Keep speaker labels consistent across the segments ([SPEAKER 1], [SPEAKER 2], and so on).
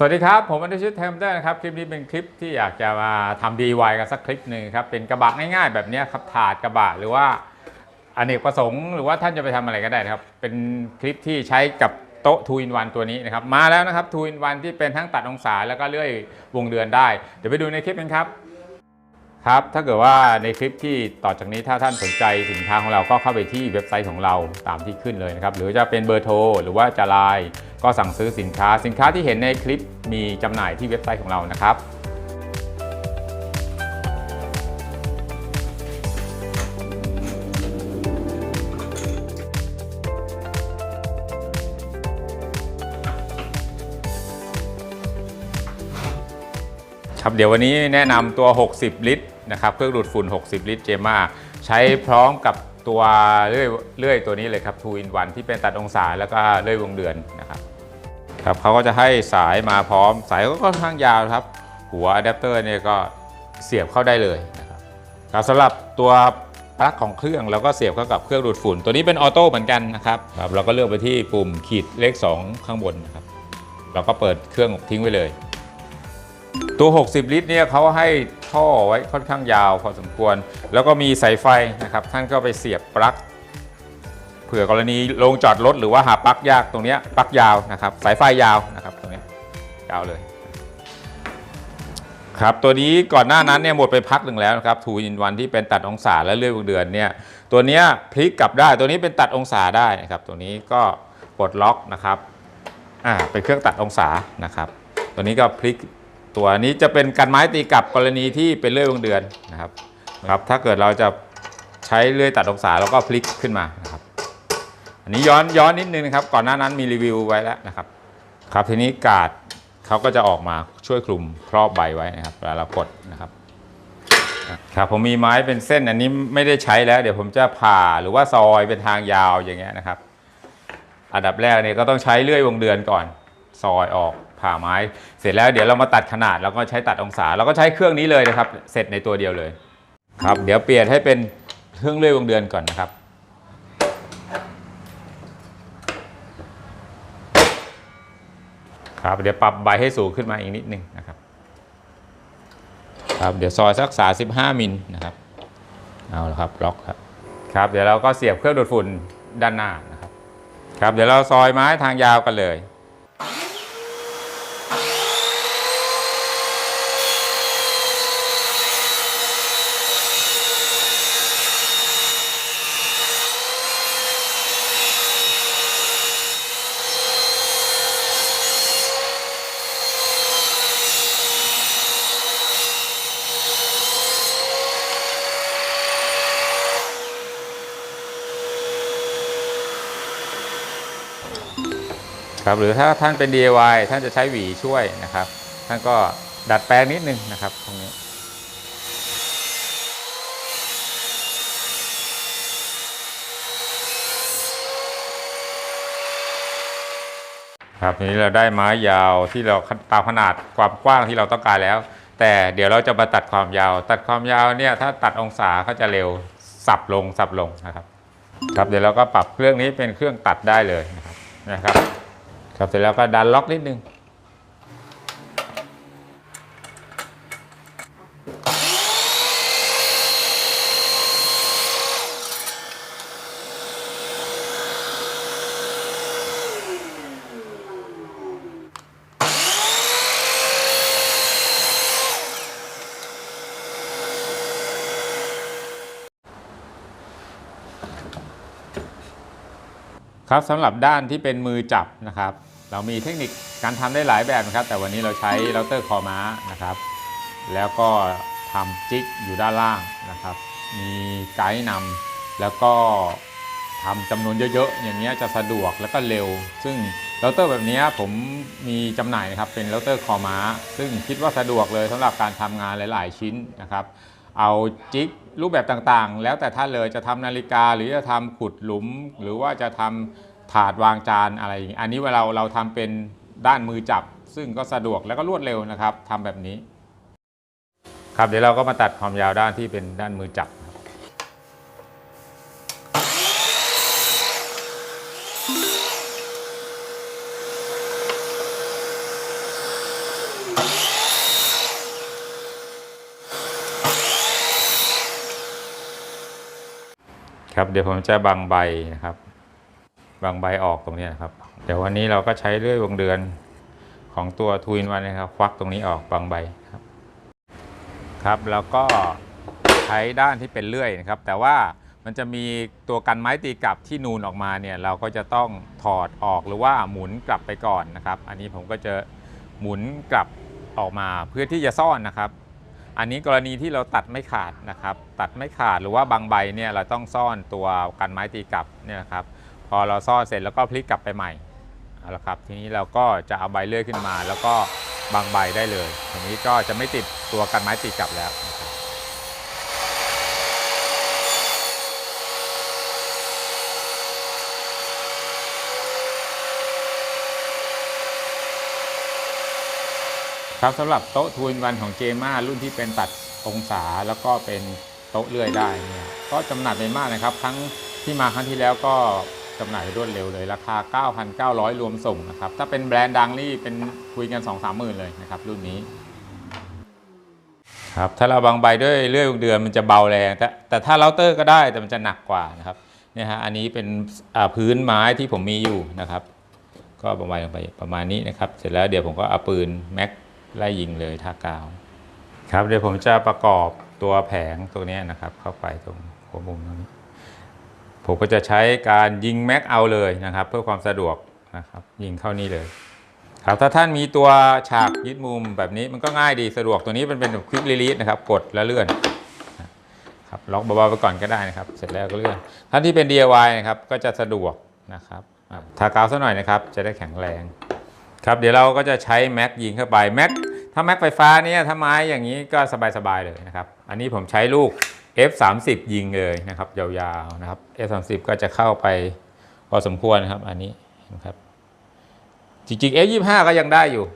[SPEAKER 1] สวัสดีครับ ผมอนุชิตเทมเตอร์นะครับ คลิปนี้เป็นคลิปที่อยากจะมาทำ DIY กันสักคลิปหนึ่งครับ เป็นกระบะง่ายๆ แบบนี้ครับ ถาดกระบะหรือว่าอเนกประสงค์ หรือว่าท่านจะไปทำอะไรก็ได้นะครับ เป็นคลิปที่ใช้กับโต๊ะ2 in 1ตัวนี้นะครับ มาแล้วนะครับ2 in 1ที่เป็นทั้งตัดองศาแล้วก็เลื่อยวงเดือนได้ เดี๋ยวไปดูในคลิปกันครับ ครับ ถ้าเกิดว่าในคลิปที่ต่อจากนี้ถ้าท่านสนใจสินค้าของเราก็เข้าไปที่เว็บไซต์ของเราตามที่ขึ้นเลยนะครับ หรือจะเป็นเบอร์โทรหรือว่าจะไลน์ ก็สั่งซื้อสินค้าสินค้าที่เห็นในคลิปมีจำหน่ายที่เว็บไซต์ของเรานะครับครับเดี๋ยววันนี้แนะนำตัว 60 ลิตรนะครับเครื่องดูดฝุ่น 60 ลิตรเจมาใช้พร้อมกับตัวเลื่อยเลื่อยตัวนี้เลยครับ2 in 1ที่เป็นตัดองศาแล้วก็เลื่อยวงเดือนนะครับ ครับเขาก็จะให้สายมาพร้อม สายก็ค่อนข้างยาวครับ หัวอะแดปเตอร์เนี่ยก็เสียบเข้าได้เลยนะครับครับสำหรับตัวปลั๊กของเครื่องเราก็เสียบเข้ากับเครื่องดูดฝุ่น ตัวนี้เป็นออโต้เหมือนกันนะครับครับเราก็เลือกไปที่ปุ่มขีดเลข 2 ข้างบนนะครับเราก็เปิดเครื่องทิ้งไว้เลย ตัว 60 ลิตรเนี่ยเขาให้ท่อไว้ค่อนข้างยาวพอสมควร แล้วก็มีสายไฟนะครับท่านก็ไปเสียบปลั๊ก เผื่อกรณีลงจอดรถหรือว่าหาปลั๊กยากตรงนี้ปลั๊กยาวนะครับ สายไฟยาวนะครับตรงนี้ยาวเลยครับตัวนี้ก่อนหน้านั้นเนี่ยหมดไปพักหนึ่งแล้วนะครับทูอินวันที่เป็นตัดองศาและเลื่อยวงเดือนเนี่ยตัวเนี้ยพลิกกลับได้ตัวนี้เป็นตัดองศาได้นะครับ ตัวนี้ก็ปลดล็อกนะครับอ่าเป็นเครื่องตัดองศานะครับ ตัวนี้ก็พลิกตัวนี้จะเป็นกันไม้ตีกลับกรณีที่เป็นเลื่อยวงเดือนนะครับครับ ถ้าเกิดเราจะใช้เลื่อยตัดองศาแล้วก็พลิกขึ้นมานะครับ อันนี้ย้อนย้อนนิดนึงนะครับ ก่อนหน้านั้นมีรีวิวไว้แล้วนะครับ ครับทีนี้กาดเขาก็จะออกมาช่วยคลุมครอบใบไว้นะครับเวลาเรากดนะครับครับผมมีไม้เป็นเส้นอันนี้ไม่ได้ใช้แล้ว เดี๋ยวผมจะผ่าหรือว่าซอยเป็นทางยาวอย่างเงี้ยนะครับ อันดับแรกเนี่ยก็ต้องใช้เลื่อยวงเดือนก่อน ซอยออกผ่าไม้ เสร็จแล้วเดี๋ยวเรามาตัดขนาดแล้วก็ใช้ตัดองศาเราก็ใช้เครื่องนี้เลยนะครับ เสร็จในตัวเดียวเลย ครับ เดี๋ยวเปลี่ยนให้เป็นเครื่องเลื่อยวงเดือนก่อนนะครับ ครับเดี๋ยวปรับใบให้สูงขึ้นมาอีกนิดนึงนะครับครับเดี๋ยวซอยสัก 35มิลนะครับเอาละครับล็อกครับครับเดี๋ยวเราก็เสียบเครื่องดูดฝุ่นด้านหน้านะครับครับเดี๋ยวเราซอยไม้ทางยาวกันเลย ครับ หรือถ้าท่านเป็น DIY ท่านจะใช้หวีช่วยนะครับ ท่านก็ดัดแปลงนิดนึงนะครับตรงนี้ครับทีนี้เราได้ไม้ยาวที่เราตามขนาดความกว้างที่เราต้องการแล้ว แต่เดี๋ยวเราจะมาตัดความยาว ตัดความยาวเนี่ยถ้าตัดองศาเขาจะเร็วสับลงสับลงนะครับ ครับเดี๋ยวเราก็ปรับเครื่องนี้เป็นเครื่องตัดได้เลยนะครับนะครับ ครับเสร็จแล้วก็ดันล็อกนิดนึงครับสำหรับด้านที่เป็นมือจับนะครับ เรามีเทคนิคการทำได้หลายแบบนะครับ แต่วันนี้เราใช้เราเตอร์คอม้านะครับ แล้วก็ทำจิกอยู่ด้านล่างนะครับ มีไกด์นำแล้วก็ทำจำนวนเยอะๆ อย่างเงี้ยจะสะดวกแล้วก็เร็ว ซึ่งเราเตอร์แบบเนี้ยผมมีจำหน่ายนะครับเป็นเราเตอร์คอม้า ซึ่งคิดว่าสะดวกเลยสำหรับการทำงานหลาย ๆ ชิ้นนะครับ เอาจิกรูปแบบต่างๆ แล้วแต่ท่านเลยจะทำนาฬิกาหรือจะทำขุดหลุม หรือว่าจะทำ ถาดวางจานอะไรอย่างนี้อันนี้เวลาเราเราทำเป็นด้านมือจับ ซึ่งก็สะดวกแล้วก็รวดเร็วนะครับทำแบบนี้ ครับเดี๋ยวเราก็มาตัดความยาวด้านที่เป็นด้านมือจับครับครับเดี๋ยวผมจะบังใบนะครับ บางใบออกตรงนี้นะครับเดี๋ยววันนี้เราก็ใช้เลื่อยวงเดือนของตัวทูอินวันนะครับ ควักตรงนี้ออกบางใบครับ ครับแล้วก็ใช้ด้านที่เป็นเลื่อยนะครับ แต่ว่ามันจะมีตัวกันไม้ตีกลับที่นูนออกมาเนี่ยเราก็จะต้องถอดออกหรือว่าหมุนกลับไปก่อนนะครับ อันนี้ผมก็จะหมุนกลับออกมาเพื่อที่จะซ่อนนะครับ อันนี้กรณีที่เราตัดไม่ขาดนะครับ ตัดไม่ขาดหรือว่าบางใบเนี่ยเราต้องซ่อนตัวกันไม้ตีกลับเนี่ยครับ พอเราซ่อนเสร็จแล้วก็พลิกกลับไปใหม่เอาละครับทีนี้เราก็จะเอาใบเลื่อยขึ้นมา แล้วก็บางใบได้เลยทีนี้ก็จะไม่ติดตัวกันไม้ตีกลับแล้วครับสำหรับโต๊ะทูนวันของเจม่ารุ่นที่เป็นตัดองศาแล้วก็เป็นโต๊ะเลื่อยได้เนี่ยก็จำหน่ายไปมากนะครับครั้งที่มาครั้งที่แล้วก็ จำหน่ายรวดเร็วเลย ราคา 9,900 รวมส่งนะครับ ถ้าเป็นแบรนด์ดังนี่เป็นคุยกัน 2 3หมื่นเลยนะครับ รุ่นนี้ครับถ้าเราบางใบด้วยเลื่อยวงเดือนมันจะเบาแรงแต่แต่ถ้าเราเตอร์ก็ได้แต่มันจะหนักกว่านะครับเนี่ยฮะอันนี้เป็นพื้นไม้ที่ผมมีอยู่นะครับ ก็ประมาณลงไปประมาณนี้นะครับ เสร็จแล้วเดี๋ยวผมก็เอาปืนแม็กไล่ยิงเลยท่ากาวครับเดี๋ยวผมจะประกอบตัวแผงตัวนี้นะครับ เข้าไปตรงหัวมุมตรงนี้ ผมก็จะใช้การยิงแม็กเอาเลยนะครับ เพื่อความสะดวกนะครับยิงเข้านี่เลย ครับถ้าท่านมีตัวฉากยึดมุมแบบนี้มันก็ง่ายดีสะดวกตัวนี้มันเป็นควิก r ีลี e นะครับกดแล้วเลื่อนครับล็อกเบาๆไปก่อนก็ได้นะครับ เสร็จแล้วก็เลื่อนท่านที่เป็น DIY นะครับก็จะสะดวกนะครับทากาวซะหน่อยนะครับจะได้แข็งแรงครับเดี๋ยวเราก็จะใช้แม็กยิงเข้าไปแม็กถ้าแม็กไฟฟ้าเนี่ยถ้าไม้อย่างนี้ก็สบายๆเลยนะครับ อันนี้ผมใช้ลูก F30 ยิงเลยนะครับยาวๆนะครับ F30 ก็จะเข้าไปพอสมควรนะครับ อันนี้นะครับจริงๆ F25 ก็ยังได้อยู่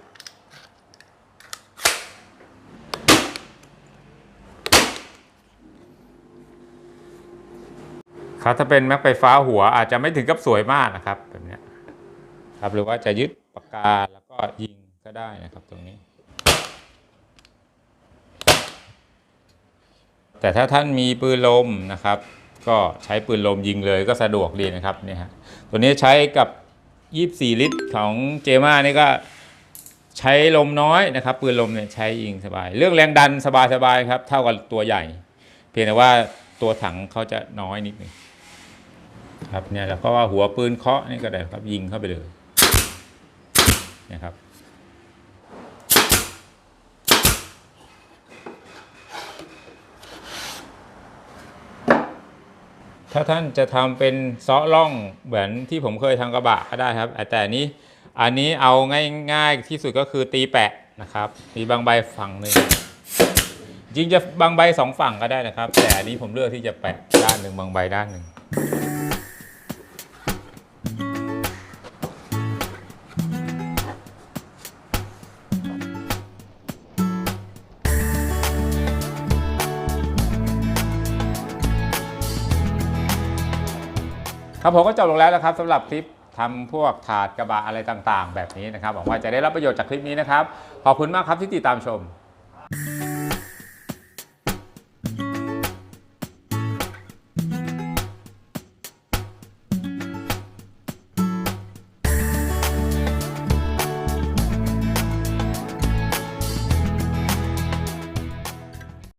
[SPEAKER 1] ครับถ้าเป็นแม็กไฟฟ้าหัวอาจจะไม่ถึงกับสวยมากนะครับแบบนี้ครับหรือว่าจะยึดปากกาแล้วก็ยิงก็ได้นะครับตรงนี้ แต่ถ้าท่านมีปืนลมนะครับ ก็ใช้ปืนลมยิงเลยก็สะดวกดีนะครับเนี่ยฮะตัวนี้ใช้กับ 24 ลิตรของเจมานี่ก็ใช้ลมน้อยนะครับ ปืนลมเนี่ยใช้ยิงสบาย เรื่องแรงดันสบายๆครับ เท่ากับตัวใหญ่ เพียงแต่ว่าตัวถังเขาจะน้อยนิดนึงครับเนี่ยแล้วก็ว่าหัวปืนเคาะนี่ก็ได้ครับยิงเข้าไปเลยนะครับ ถ้าท่านจะทำเป็นเซาะล่องเหมือนที่ผมเคยทำกระบะก็ได้ครับ แต่นนี้อันนี้เอาง่ายๆที่สุดก็คือตีแปะนะครับ มีบางใบฝั่งหนึ่งจริงจะบางใบสองฝั่งก็ได้นะครับ แต่อันนี้ผมเลือกที่จะแปะด้านหนึ่งบางใบด้านหนึ่ง ครับผมก็จบลงแล้วนะครับสำหรับคลิปทำพวกถาดกระบะอะไรต่างๆ แบบนี้นะครับหวังว่าจะได้รับประโยชน์จากคลิปนี้นะครับ ขอบคุณมากครับที่ติดตามชม